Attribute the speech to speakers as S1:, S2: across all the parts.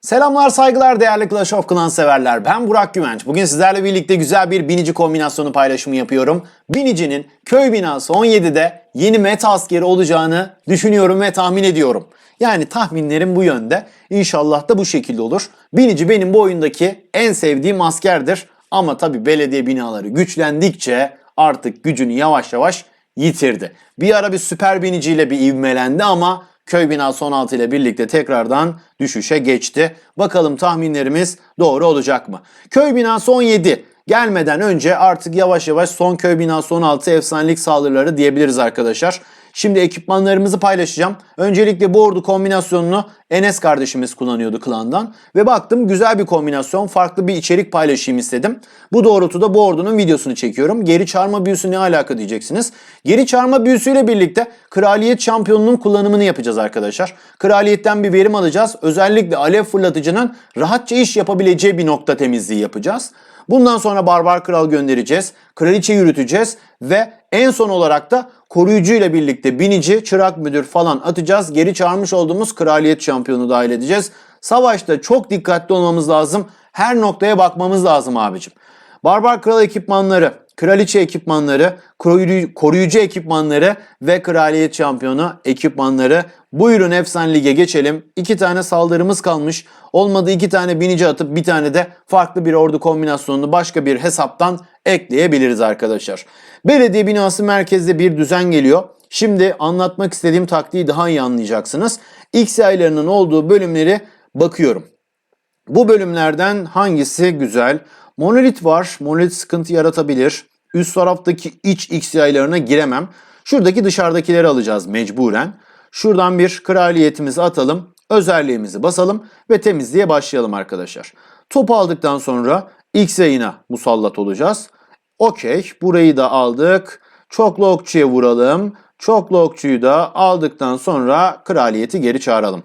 S1: Selamlar saygılar değerli Clash of Clans severler. Ben Burak Güvenç. Bugün sizlerle birlikte güzel bir binici kombinasyonu paylaşımı yapıyorum. Binicinin köy binası 17'de yeni meta askeri olacağını düşünüyorum ve tahmin ediyorum. Yani tahminlerim bu yönde. İnşallah da bu şekilde olur. Binici benim bu oyundaki en sevdiğim askerdir. Ama tabi belediye binaları güçlendikçe artık gücünü yavaş yavaş yitirdi. Bir ara bir süper biniciyle bir ivmelendi ama köy binası 16 ile birlikte tekrardan düşüşe geçti. Bakalım tahminlerimiz doğru olacak mı? Köy binası 17 gelmeden önce artık yavaş yavaş son köy binası 16 efsanelik saldırıları diyebiliriz arkadaşlar. Şimdi ekipmanlarımızı paylaşacağım. Öncelikle bu ordu kombinasyonunu Enes kardeşimiz kullanıyordu klandan. Ve baktım güzel bir kombinasyon. Farklı bir içerik paylaşayım istedim. Bu doğrultuda bu ordunun videosunu çekiyorum. Geri çağırma büyüsü ne alaka diyeceksiniz. Geri çağırma büyüsüyle birlikte kraliyet şampiyonunun kullanımını yapacağız arkadaşlar. Kraliyetten bir verim alacağız. Özellikle alev fırlatıcının rahatça iş yapabileceği bir nokta temizliği yapacağız. Bundan sonra Barbar Kral göndereceğiz. Kraliçe yürüteceğiz ve en son olarak da koruyucu ile birlikte binici, çırak müdür falan atacağız. Geri çağırmış olduğumuz kraliyet şampiyonu dahil edeceğiz. Savaşta çok dikkatli olmamız lazım. Her noktaya bakmamız lazım abicim. Barbar Kral ekipmanları, kraliçe ekipmanları, koruyucu, ekipmanları ve kraliyet şampiyonu ekipmanları. Buyurun efsane lige geçelim. İki tane saldırımız kalmış. Olmadı iki tane binici atıp bir tane de farklı bir ordu kombinasyonunu başka bir hesaptan ekleyebiliriz arkadaşlar. Belediye binası merkezde bir düzen geliyor. Şimdi anlatmak istediğim taktiği daha iyi anlayacaksınız. X yaylarının olduğu bölümleri bakıyorum. Bu bölümlerden hangisi güzel? Monolit var. Monolit sıkıntı yaratabilir. Üst taraftaki iç X giremem. Şuradaki dışarıdakileri alacağız mecburen. Şuradan bir kraliyetimizi atalım. Özelliğimizi basalım ve temizliğe başlayalım arkadaşlar. Topu aldıktan sonra X yayına musallat olacağız. Okey. Burayı da aldık. Çoklu okçuya vuralım. Çoklu okçuyu da aldıktan sonra kraliyeti geri çağıralım.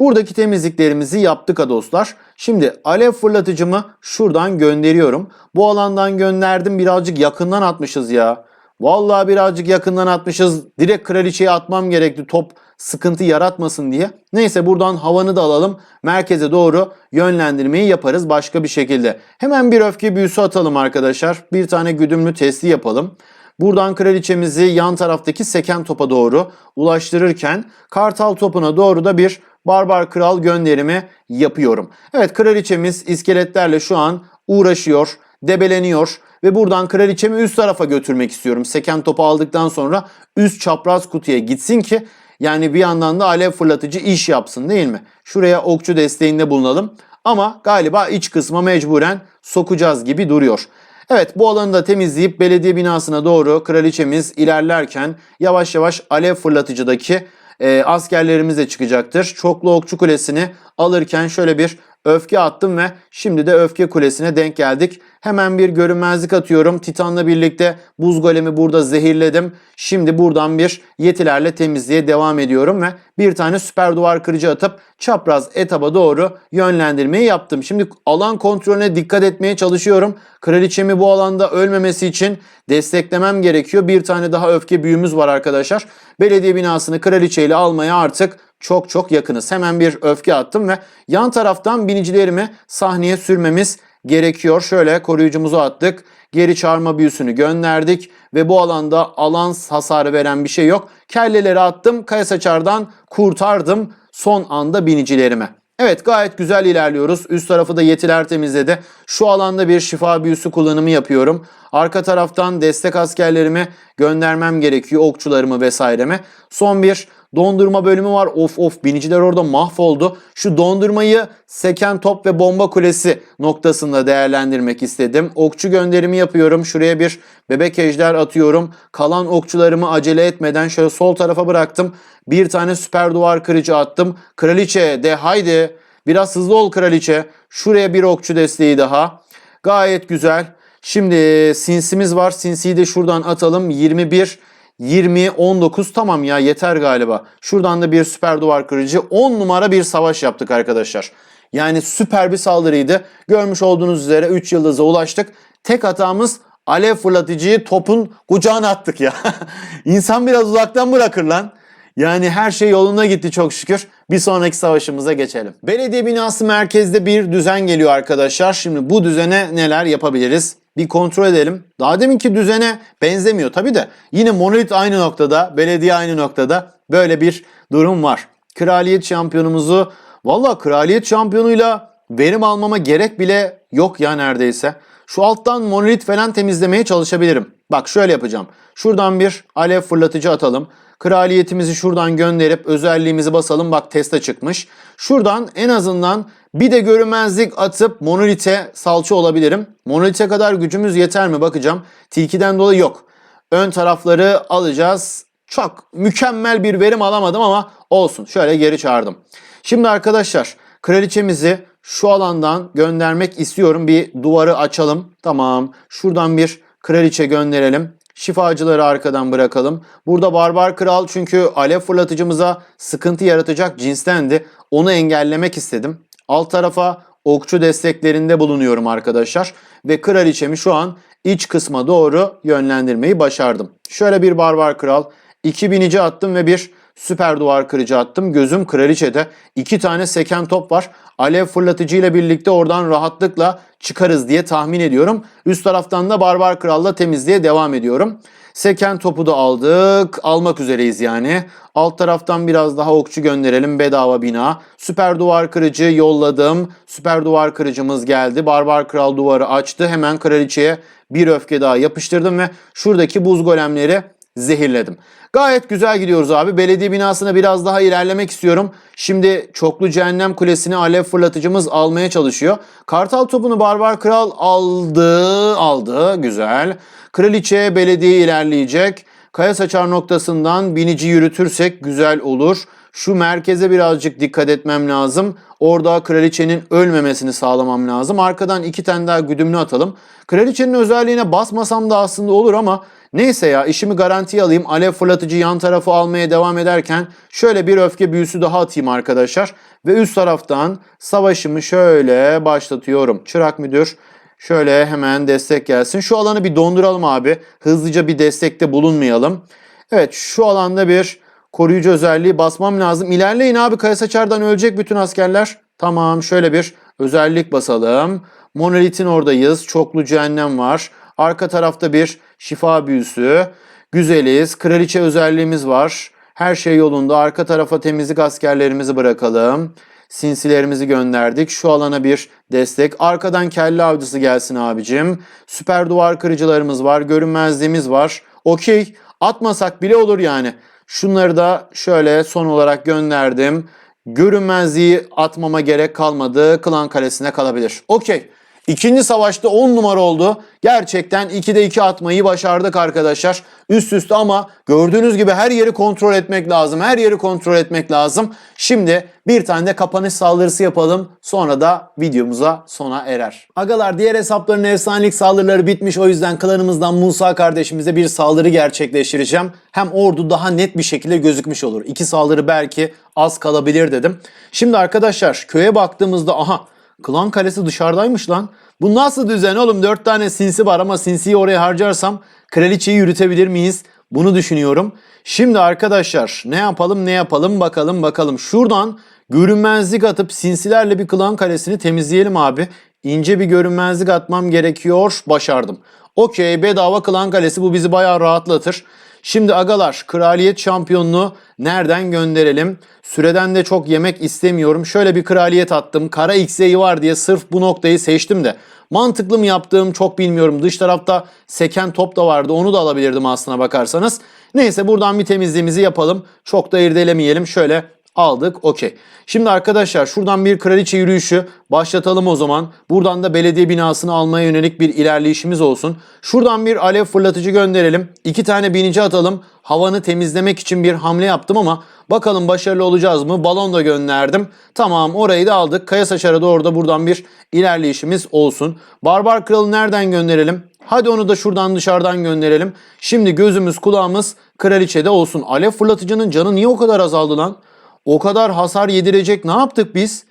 S1: Buradaki temizliklerimizi yaptık dostlar. Şimdi alev fırlatıcımı şuradan gönderiyorum. Bu alandan gönderdim birazcık yakından atmışız ya. Vallahi birazcık yakından atmışız. Direkt kraliçeye atmam gerekti top sıkıntı yaratmasın diye. Neyse buradan havanı da alalım. Merkeze doğru yönlendirmeyi yaparız başka bir şekilde. Hemen bir öfke büyüsü atalım arkadaşlar. Bir tane güdümlü testi yapalım. Buradan kraliçemizi yan taraftaki seken topa doğru ulaştırırken kartal topuna doğru da bir barbar kral gönderimi yapıyorum. Evet kraliçemiz iskeletlerle şu an uğraşıyor, debeleniyor ve buradan kraliçemi üst tarafa götürmek istiyorum. Seken topu aldıktan sonra üst çapraz kutuya gitsin ki yani bir yandan da alev fırlatıcı iş yapsın değil mi? Şuraya okçu desteğinde bulunalım. Ama galiba iç kısma mecburen sokacağız gibi duruyor. Evet bu alanı da temizleyip belediye binasına doğru kraliçemiz ilerlerken yavaş yavaş alev fırlatıcıdaki e, askerlerimiz de çıkacaktır. Çoklu okçu kulesini alırken şöyle bir öfke attım ve şimdi de öfke kulesine denk geldik. Hemen bir görünmezlik atıyorum. Titan'la birlikte buz golemi burada zehirledim. Şimdi buradan bir yetilerle temizliğe devam ediyorum ve bir tane süper duvar kırıcı atıp çapraz etaba doğru yönlendirmeyi yaptım. Şimdi alan kontrolüne dikkat etmeye çalışıyorum. Kraliçemi bu alanda ölmemesi için desteklemem gerekiyor. Bir tane daha öfke büyümüz var arkadaşlar. Belediye binasını kraliçeyle almaya artık çok çok yakınız. Hemen bir öfke attım ve yan taraftan binicilerimi sahneye sürmemiz gerekiyor. Şöyle koruyucumuzu attık. Geri çağırma büyüsünü gönderdik ve bu alanda alan hasarı veren bir şey yok. Kelleleri attım. Kaya saçardan kurtardım son anda binicilerime. Evet gayet güzel ilerliyoruz. Üst tarafı da yetiler temizledi. Şu alanda bir şifa büyüsü kullanımı yapıyorum. Arka taraftan destek askerlerimi göndermem gerekiyor. Okçularımı vesaireme. Son bir dondurma bölümü var. Of of biniciler orada mahvoldu. Şu dondurmayı seken top ve bomba kulesi noktasında değerlendirmek istedim. Okçu gönderimi yapıyorum. Şuraya bir bebek ejder atıyorum. Kalan okçularımı acele etmeden şöyle sol tarafa bıraktım. Bir tane süper duvar kırıcı attım. Kraliçe de haydi. Biraz hızlı ol kraliçe. Şuraya bir okçu desteği daha. Gayet güzel. Şimdi sinsimiz var. Sinsiyi de şuradan atalım. 21 20, 19 tamam ya yeter galiba. Şuradan da bir süper duvar kırıcı 10 numara bir savaş yaptık arkadaşlar. Yani süper bir saldırıydı. Görmüş olduğunuz üzere 3 yıldıza ulaştık. Tek hatamız alev fırlatıcıyı topun kucağına attık ya. İnsan biraz uzaktan bırakır lan. Yani her şey yoluna gitti çok şükür. Bir sonraki savaşımıza geçelim. Belediye binası merkezde bir düzen geliyor arkadaşlar. Şimdi bu düzene neler yapabiliriz? Bir kontrol edelim. Daha deminki düzene benzemiyor tabi de. Yine monolit aynı noktada, belediye aynı noktada. Böyle bir durum var. Kraliyet şampiyonumuzu, valla kraliyet şampiyonuyla verim almama gerek bile yok ya neredeyse. Şu alttan monolit falan temizlemeye çalışabilirim. Bak şöyle yapacağım. Şuradan bir alev fırlatıcı atalım. Kraliyetimizi şuradan gönderip özelliğimizi basalım. Bak teste çıkmış. Şuradan en azından bir de görünmezlik atıp monolite salça olabilirim. Monolite kadar gücümüz yeter mi bakacağım. Tilkiden dolayı yok. Ön tarafları alacağız. Çok mükemmel bir verim alamadım ama olsun. Şöyle geri çağırdım. Şimdi arkadaşlar kraliçemizi şu alandan göndermek istiyorum. Bir duvarı açalım. Tamam. Şuradan bir kraliçe gönderelim. Şifacıları arkadan bırakalım. Burada barbar kral çünkü alev fırlatıcımıza sıkıntı yaratacak cinstendi. Onu engellemek istedim. Alt tarafa okçu desteklerinde bulunuyorum arkadaşlar. Ve kraliçemi şu an iç kısma doğru yönlendirmeyi başardım. Şöyle bir barbar kral. 2 binici attım ve bir süper duvar kırıcı attım. Gözüm kraliçede. iki tane seken top var. Alev fırlatıcı ile birlikte oradan rahatlıkla çıkarız diye tahmin ediyorum. Üst taraftan da barbar kralla temizliğe devam ediyorum. Seken topu da aldık. Almak üzereyiz yani. Alt taraftan biraz daha okçu gönderelim. Bedava bina. Süper duvar kırıcı yolladım. Süper duvar kırıcımız geldi. Barbar kral duvarı açtı. Hemen kraliçeye bir öfke daha yapıştırdım ve şuradaki buz golemleri zehirledim. Gayet güzel gidiyoruz abi. Belediye binasına biraz daha ilerlemek istiyorum. Şimdi çoklu cehennem kulesini alev fırlatıcımız almaya çalışıyor. Kartal topunu barbar kral aldı. Aldı. Güzel. Kraliçe belediye ilerleyecek. Kaya saçar noktasından binici yürütürsek güzel olur. Şu merkeze birazcık dikkat etmem lazım. Orada kraliçenin ölmemesini sağlamam lazım. Arkadan iki tane daha güdümlü atalım. Kraliçenin özelliğine basmasam da aslında olur ama neyse ya işimi garantiye alayım. Alev fırlatıcı yan tarafı almaya devam ederken şöyle bir öfke büyüsü daha atayım arkadaşlar. Ve üst taraftan savaşımı şöyle başlatıyorum. Çırak müdür şöyle hemen destek gelsin. Şu alanı bir donduralım abi. Hızlıca bir destekte bulunmayalım. Evet şu alanda bir koruyucu özelliği basmam lazım. İlerleyin abi kaya saçardan ölecek bütün askerler. Tamam şöyle bir özellik basalım. Monolitin oradayız. Çoklu cehennem var. Arka tarafta bir şifa büyüsü. Güzeliz. Kraliçe özelliğimiz var. Her şey yolunda. Arka tarafa temizlik askerlerimizi bırakalım. Sinsilerimizi gönderdik. Şu alana bir destek. Arkadan kelle avcısı gelsin abicim. Süper duvar kırıcılarımız var. Görünmezliğimiz var. Okey. Atmasak bile olur yani. Şunları da şöyle son olarak gönderdim. Görünmezliği atmama gerek kalmadı. Klan kalesine kalabilir. Okey. İkinci savaşta 10 numara oldu. Gerçekten 2'de 2 atmayı başardık arkadaşlar. Üst üste ama gördüğünüz gibi her yeri kontrol etmek lazım. Her yeri kontrol etmek lazım. Şimdi bir tane de kapanış saldırısı yapalım. Sonra da videomuza sona erer. Agalar diğer hesapların efsanelik saldırıları bitmiş. O yüzden klanımızdan Musa kardeşimize bir saldırı gerçekleştireceğim. Hem ordu daha net bir şekilde gözükmüş olur. İki saldırı belki az kalabilir dedim. Şimdi arkadaşlar köye baktığımızda aha Klan kalesi dışarıdaymış lan. Bu nasıl düzen oğlum? Dört tane sinsi var ama sinsiyi oraya harcarsam kraliçeyi yürütebilir miyiz? Bunu düşünüyorum. Şimdi arkadaşlar ne yapalım ne yapalım bakalım bakalım. Şuradan görünmezlik atıp sinsilerle bir klan kalesini temizleyelim abi. İnce bir görünmezlik atmam gerekiyor. Başardım. Okey bedava klan kalesi bu bizi bayağı rahatlatır. Şimdi agalar kraliyet şampiyonluğu nereden gönderelim? Süreden de çok yemek istemiyorum. Şöyle bir kraliyet attım. Kara X'eyi var diye sırf bu noktayı seçtim de. Mantıklı mı yaptığım çok bilmiyorum. Dış tarafta seken top da vardı. Onu da alabilirdim aslına bakarsanız. Neyse buradan bir temizliğimizi yapalım. Çok da irdelemeyelim. Şöyle aldık. Okey. Şimdi arkadaşlar şuradan bir kraliçe yürüyüşü başlatalım o zaman. Buradan da belediye binasını almaya yönelik bir ilerleyişimiz olsun. Şuradan bir alev fırlatıcı gönderelim. İki tane binici atalım. Havanı temizlemek için bir hamle yaptım ama bakalım başarılı olacağız mı? Balon da gönderdim. Tamam orayı da aldık. Kaya saçara doğru da buradan bir ilerleyişimiz olsun. Barbar kralı nereden gönderelim? Hadi onu da şuradan dışarıdan gönderelim. Şimdi gözümüz kulağımız kraliçede olsun. Alev fırlatıcının canı niye o kadar azaldı lan? O kadar hasar yedirecek ne yaptık biz?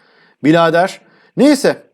S1: Bilader. Neyse.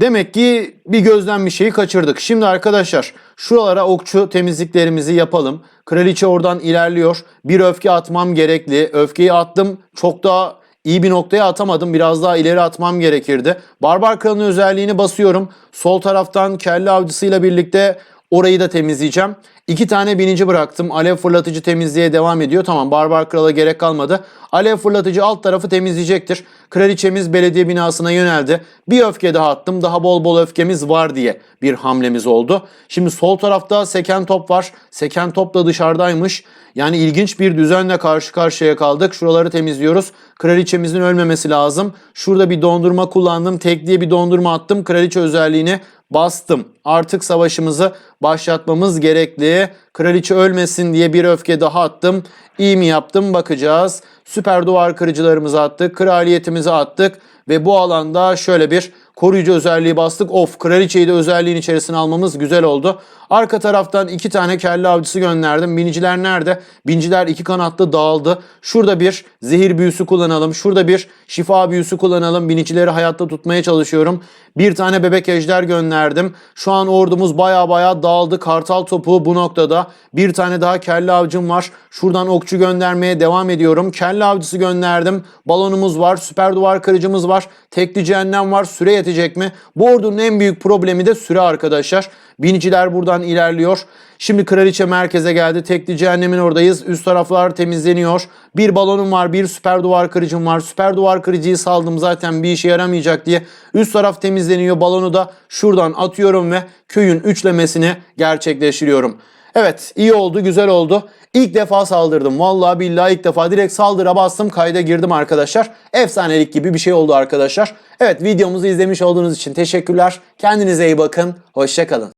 S1: Demek ki bir gözden bir şeyi kaçırdık. Şimdi arkadaşlar şuralara okçu temizliklerimizi yapalım. Kraliçe oradan ilerliyor. Bir öfke atmam gerekli. Öfkeyi attım. Çok daha iyi bir noktaya atamadım. Biraz daha ileri atmam gerekirdi. Barbar Kral'ın özelliğini basıyorum. Sol taraftan kelle avcısıyla birlikte orayı da temizleyeceğim. İki tane binici bıraktım. Alev fırlatıcı temizliğe devam ediyor. Tamam Barbar Kral'a gerek kalmadı. Alev fırlatıcı alt tarafı temizleyecektir. Kraliçemiz belediye binasına yöneldi. Bir öfke daha attım. Daha bol bol öfkemiz var diye bir hamlemiz oldu. Şimdi sol tarafta seken top var. Seken top da dışarıdaymış. Yani ilginç bir düzenle karşı karşıya kaldık. Şuraları temizliyoruz. Kraliçemizin ölmemesi lazım. Şurada bir dondurma kullandım. Tek diye bir dondurma attım. Kraliçe özelliğini bastım. Artık savaşımızı başlatmamız gerekli. Kraliçe ölmesin diye bir öfke daha attım. İyi mi yaptım bakacağız. Süper duvar kırıcılarımızı attık. Kraliyetimizi attık. Ve bu alanda şöyle bir koruyucu özelliği bastık. Of kraliçeyi de özelliğin içerisine almamız güzel oldu. Arka taraftan iki tane kelle avcısı gönderdim. Biniciler nerede? Binciler iki kanatlı dağıldı. Şurada bir zehir büyüsü kullanalım. Şurada bir şifa büyüsü kullanalım. Binicileri hayatta tutmaya çalışıyorum. Bir tane bebek ejder gönderdim. Şu an ordumuz baya baya dağıldı. Kartal topu bu noktada. Bir tane daha kelle avcım var. Şuradan okçu göndermeye devam ediyorum. Kelle avcısı gönderdim. Balonumuz var. Süper duvar kırıcımız var. Tekli cehennem var. Süre yetecek mi? Bu ordunun en büyük problemi de süre arkadaşlar. Biniciler buradan ilerliyor. Şimdi kraliçe merkeze geldi. Tekli cehennemin oradayız. Üst taraflar temizleniyor. Bir balonum var, bir süper duvar kırıcım var. Süper duvar kırıcıyı saldım zaten bir işe yaramayacak diye. Üst taraf temizleniyor. Balonu da şuradan atıyorum ve köyün üçlemesini gerçekleştiriyorum. Evet iyi oldu güzel oldu. İlk defa saldırdım. Vallahi billahi ilk defa direkt saldıra bastım kayda girdim arkadaşlar. Efsanelik gibi bir şey oldu arkadaşlar. Evet videomuzu izlemiş olduğunuz için teşekkürler. Kendinize iyi bakın. Hoşçakalın.